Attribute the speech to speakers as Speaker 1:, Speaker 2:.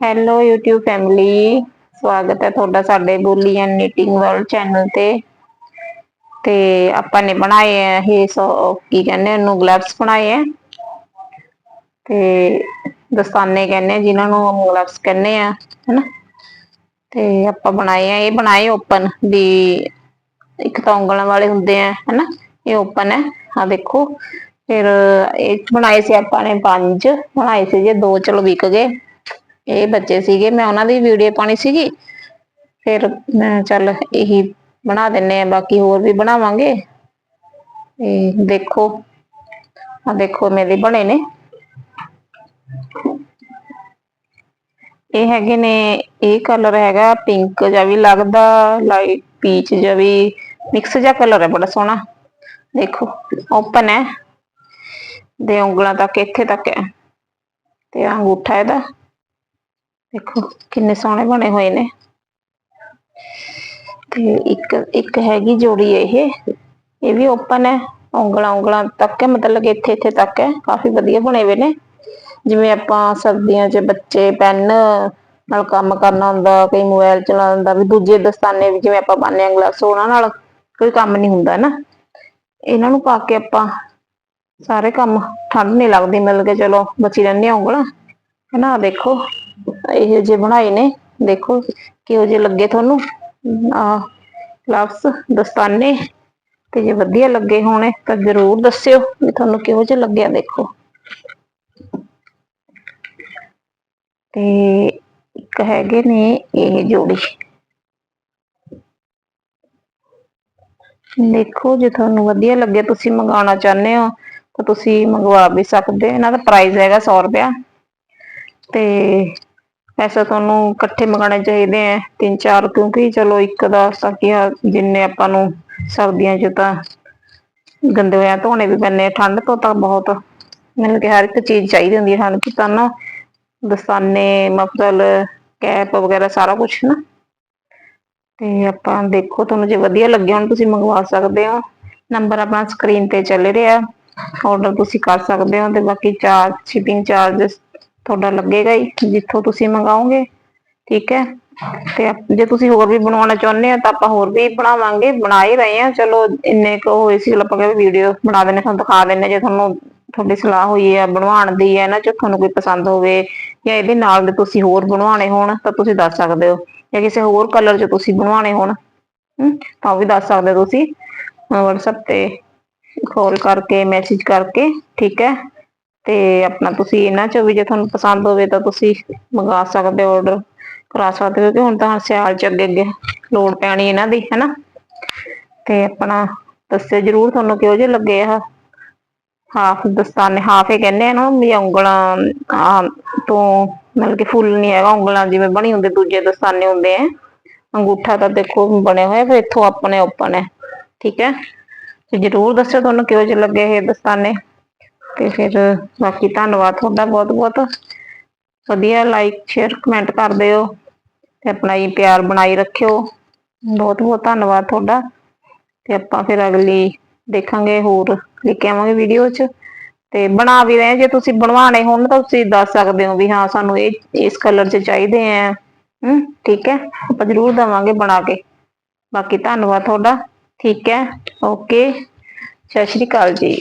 Speaker 1: Hello YouTube family ਸਵਾਗਤ ਹੈ ਤੁਹਾਡਾ ਸਾਡੇ ਬੋਲੀ ਐਂਡ ਨੀਟਿੰਗ ਵਰਲਡ ਚੈਨਲ ਤੇ। ਤੇ ਆਪਾਂ ਨੇ ਬਣਾਏ ਆ ਇਹ ਸੋ, ਕੀ ਕਹਿੰਦੇ ਉਹਨੂੰ ਗਲਵਸ ਬਣਾਏ ਆ। ਤੇ ਦਸਤਾਨੇ ਕਹਿੰਦੇ ਜਿਨ੍ਹਾਂ ਨੂੰ ਗਲਵਸ ਕਹਿੰਦੇ ਆ, ਹਨਾ। ਤੇ ਆਪਾਂ ਬਣਾਏ ਆ, ਇਹ ਬਣਾਏ ਓਪਨ ਵੀ ਇੱਕ ਤਾਂ ਉਂਗਲਾਂ ਵਾਲੇ ਹੁੰਦੇ ਆ, ਹਨਾ। ਇਹ ਓਪਨ ਹੈ ਆ ਦੇਖੋ। ਫਿਰ ਇਹ ਬਣਾਏ ਸੀ ਆਪਾਂ ਨੇ ਪੰਜ, ਬਣਾਏ ਸੀ ਜੇ ਦੋ, ਚਲੋ ਵਿਕ ਗਏ। ਇਹ ਬੱਚੇ ਸੀਗੇ, ਮੈਂ ਉਹਨਾਂ ਦੀ ਵੀਡੀਓ ਪਾਣੀ ਸੀਗੀ। ਫਿਰ ਮੈਂ ਚੱਲ ਇਹੀ ਬਣਾ ਦਿੰਨੇ ਆ, ਬਾਕੀ ਹੋਰ ਵੀ ਬਣਾਵਾਂਗੇ। ਤੇ ਦੇਖੋ ਆ ਦੇਖੋ ਮੇਰੇ ਬਣੇ ਨੇ। ਇਹ ਹੈਗੇ ਨੇ, ਇਹ ਕਲਰ ਹੈਗਾ ਪਿੰਕ ਜਿਹਾ ਵੀ ਲੱਗਦਾ ਲਾਈਟ ਪੀਚ ਜਿਹਾ ਵੀ ਮਿਕਸ ਜਿਹਾ ਕਲਰ ਹੈ, ਬੜਾ ਸੋਹਣਾ। ਦੇਖੋ ਓਪਨ ਹੈ। ਦੇ ਉਂਗਲਾਂ ਤੱਕ, ਇੱਥੇ ਤੱਕ ਹੈ। ਤੇ ਅੰਗੂਠਾ ਇਹਦਾ। ਦੇਖੋ, ਕਿੰਨੇ ਸੋਹਣੇ ਬਣੇ ਹੋਏ ਨੇ। ਤੇ ਇੱਕ ਇੱਕ ਹੈਗੀ ਜੋੜੀ ਇਹ ਇਹ ਵੀ ਓਪਨ ਹੈ। ਉਂਗਲਾਂ ਉਂਗਲਾਂ ਤੱਕ ਹੈ, ਮਤਲਬ ਕਿ ਇੱਥੇ ਇੱਥੇ ਤੱਕ ਹੈ। ਕਾਫੀ ਵਧੀਆ ਬਣੇ ਹੋਏ ਨੇ। ਜਿਵੇਂ ਆਪਾਂ ਸਰਦੀਆਂ 'ਚ ਬੱਚੇ ਪੈਨ ਨਾਲ ਕੰਮ ਕਰਨਾ ਹੁੰਦਾ, ਕਈ ਮੋਬਾਈਲ ਚਲਾਉਣਾ ਹੁੰਦਾ, ਵੀ ਦੂਜੇ ਦਸਤਾਨੇ ਵੀ ਜਿਵੇਂ ਆਪਾਂ ਪਾਉਂਦੇ ਆ ਗਲਾਸ ਉਹਨਾਂ ਨਾਲ, ਕੋਈ ਕੰਮ ਨਹੀਂ ਹੁੰਦਾ ਨਾ। ਇਹਨਾਂ ਨੂੰ ਪਾ ਕੇ ਆਪਾਂ ਸਾਰੇ ਕੰਮ ਠੰਡ ਨਹੀਂ ਲੱਗਦੀ ਮਿਲ ਕੇ ਚਲੋ ਬਚੀ ਰਹਿੰਦੇ ਉਂਗਲਾਂ। ਹਨਾ ਦੇਖੋ। ਇਹ ਜੇ ਬਣਾਏ ਨੇ। ਦੇਖੋ ਕਿਹੋ ਜਿਹੇ ਲੱਗੇ ਤੁਹਾਨੂੰ। ਆ ਗਲਵਸ ਦਸਤਾਨੇ ਤੇ ਜੇ ਵਧੀਆ ਲੱਗੇ ਹੋਣੇ ਤਾਂ ਜ਼ਰੂਰ ਦੱਸਿਓ ਵੀ ਤੁਹਾਨੂੰ ਕਿਹੋ ਜਿਹਾ ਲੱਗਿਆ ਦੇਖੋ। ਤੇ ਇੱਕ ਹੈਗੇ ਨੇ ਇਹ ਜੋੜੀ। ਦੇਖੋ ਜੇ ਤੁਹਾਨੂੰ ਵਧੀਆ ਲੱਗੇ, ਤੁਸੀਂ ਮੰਗਾਉਣਾ ਚਾਹੁੰਦੇ ਹੋ ਤਾਂ ਤੁਸੀਂ ਮੰਗਵਾ ਵੀ ਸਕਦੇ ਇਹਨਾਂ ਦਾ ਪ੍ਰਾਈਸ ਹੈਗਾ 100 ਰੁਪਿਆ ਤੇ ਐਸਾ ਤੁਹਾਨੂੰ ਇਕੱਠੇ ਮੰਗਾਣੇ ਚਾਹੀਦੇ ਆ। ਤਿੰਨ ਚਾਰ ਕਿਉਂਕਿ ਚਲੋ ਇੱਕ ਦਾ ਸਕਿਆ ਜਿੰਨੇ ਆਪਾਂ ਨੂੰ ਸਰਦੀਆਂ 'ਚ ਤਾਂ ਗੰਦੇ ਹੋਇਆ ਧੋਣੇ ਵੀ ਪੈਂਦੇ ਠੰਡ ਤੋਂ ਤਾਂ ਬਹੁਤ ਮੈਨੂੰ ਕਿ ਹਰ ਇੱਕ ਚੀਜ਼ ਚਾਹੀਦੀ ਹੁੰਦੀ ਹੈ ਠੰਡ 'ਚ। ਤਾਂ ਨਾ ਦਸਤਾਨੇ, ਮਫਲਰ, ਕੈਪ ਵਗੈਰਾ ਸਾਰਾ ਕੁਝ ਨਾ। ਤੇ ਆਪਾਂ ਦੇਖੋ ਤੁਹਾਨੂੰ ਜੇ ਵਧੀਆ ਲੱਗਿਆ ਹੁਣ ਤੁਸੀਂ ਮੰਗਵਾ ਸਕਦੇ ਹੋ। ਨੰਬਰ ਆਪਣਾ ਸਕਰੀਨ ਤੇ ਚੱਲ ਰਿਹਾ। ਆਰਡਰ ਤੁਸੀਂ ਕਰ ਸਕਦੇ ਹੋ ਤੇ ਬਾਕੀ ਚਾਰਜ ਸ਼ਿਪਿੰਗ ਚਾਰजेस ਤੁਹਾਡਾ ਲੱਗੇਗਾ ਹੀ ਜਿੱਥੋਂ ਤੁਸੀਂ ਮੰਗਾਓਗੇ, ਠੀਕ ਹੈ? ਤੇ ਜੇ ਤੁਸੀਂ ਹੋਰ ਵੀ ਬਣਵਾਉਣਾ ਚਾਹੁੰਦੇ ਆ ਤਾਂ ਆਪਾਂ ਹੋਰ ਵੀ ਬਣਾਵਾਂਗੇ ਬਣਾ ਹੀ ਰਹੇ ਆ ਚਲੋ, ਇੰਨੇ ਕੁ ਹੋਏ ਸੀ ਆਪਾਂ ਕਹਿੰਦੇ ਵੀਡੀਓ ਬਣਾ ਦਿੰਨੇ ਤੁਹਾਨੂੰ ਦਿਖਾ ਦਿੰਨੇ ਜੇ ਤੁਹਾਨੂੰ ਤੁਹਾਡੀ ਸਲਾਹ ਹੋਈ ਹੈ, ਬਣਵਾਉਣ ਦੀ ਹੈ ਨਾ, ਜੇ ਤੁਹਾਨੂੰ ਕੋਈ ਪਸੰਦ ਹੋਵੇ ਜਾਂ ਇਹਦੇ ਨਾਲ ਦੇ ਤੁਸੀਂ ਹੋਰ ਬਣਵਾਉਣੇ ਹੋਣ ਤਾਂ ਤੁਸੀਂ ਦੱਸ ਸਕਦੇ ਹੋ। ਜਾਂ ਕਿਸੇ ਹੋਰ ਕਲਰ 'ਚ ਤੁਸੀਂ ਬਣਵਾਉਣੇ ਹੋਣ ਤਾਂ ਉਹ ਵੀ ਦੱਸ ਸਕਦੇ ਹੋ ਤੁਸੀਂ। WhatsApp ਤੇ ਕਾਲ ਕਰਕੇ ਮੈਸੇਜ ਕਰਕੇ, ਠੀਕ ਹੈ? ਤੇ ਆਪਣਾ ਤੁਸੀਂ ਇਹਨਾਂ 'ਚੋਂ ਵੀ ਜੇ ਤੁਹਾਨੂੰ ਪਸੰਦ ਹੋਵੇ ਤਾਂ ਤੁਸੀਂ ਮੰਗਾ ਸਕਦੇ ਹੋ ਆਰਡਰ ਕਰਾ ਸਕਦੇ ਹੋ ਕਿ ਹੁਣ ਤਾਂ ਸਿਆਲ 'ਚ ਅੱਗੇ ਅੱਗੇ ਲੋੜ ਪੈਣੀ ਇਹਨਾਂ ਦੀ, ਹੈਨਾ? ਤੇ ਆਪਣਾ ਦੱਸਿਓ ਜਰੂਰ ਤੁਹਾਨੂੰ ਕਿਹੋ ਜਿਹੇ ਲੱਗੇ ਆ। ਹਾਫ ਦਸਤਾਨੇ, ਹਾਫ ਹੀ ਕਹਿੰਦੇ ਆ ਨਾ ਵੀ ਉਂਗਲਾਂ ਤੋਂ ਮਤਲਬ ਕਿ ਫੁੱਲ ਨਹੀਂ ਹੈਗਾ, ਉਂਗਲਾਂ ਜਿਵੇਂ ਬਣੀ ਹੁੰਦੇ, ਦੂਜੇ ਦਸਤਾਨੇ ਹੁੰਦੇ ਆ। ਅੰਗੂਠਾ ਤਾਂ ਦੇਖੋ ਬਣਿਆ ਹੋਇਆ ਫਿਰ ਇੱਥੋਂ ਆਪਣੇ ਓਪਨ ਹੈ ਠੀਕ ਹੈ? ਤੇ ਜਰੂਰ ਦੱਸਿਓ ਤੁਹਾਨੂੰ ਕਿਹੋ ਜਿਹੇ ਲੱਗੇ ਇਹ ਦਸਤਾਨੇ। ਤੇ ਫਿਰ ਬਾਕੀ ਧੰਨਵਾਦ ਤੁਹਾਡਾ ਬਹੁਤ ਬਹੁਤ। ਵਧੀਆ ਲਾਈਕ ਸ਼ੇਅਰ ਕਮੈਂਟ ਕਰ ਦਿਓ ਤੇ ਆਪਣਾ ਹੀ ਪਿਆਰ ਬਣਾਈ ਰੱਖਿਓ। ਬਹੁਤ ਬਹੁਤ ਧੰਨਵਾਦ ਤੁਹਾਡਾ ਤੇ ਆਪਾਂ ਫਿਰ ਅਗਲੀ ਦੇਖਾਂਗੇ ਹੋਰ ਲੈ ਕੇ ਆਵਾਂਗੇ ਵੀਡੀਓ 'ਚ। ਤੇ ਬਣਾ ਵੀ ਰਹੇ ਜੇ ਤੁਸੀਂ ਬਣਵਾਣੇ ਹੋਣ ਤਾਂ ਤੁਸੀਂ ਦੱਸ ਸਕਦੇ ਹੋ ਵੀ ਹਾਂ ਸਾਨੂੰ ਇਹ, ਇਸ ਕਲਰ 'ਚ ਚਾਹੀਦੇ ਆ। ਹੂੰ, ਠੀਕ ਹੈ, ਆਪਾਂ ਜ਼ਰੂਰ ਦਵਾਂਗੇ ਬਣਾ ਕੇ। ਬਾਕੀ ਧੰਨਵਾਦ ਤੁਹਾਡਾ, ਠੀਕ ਹੈ ਓਕੇ ਸਤਿ ਸ਼੍ਰੀ ਅਕਾਲ ਜੀ।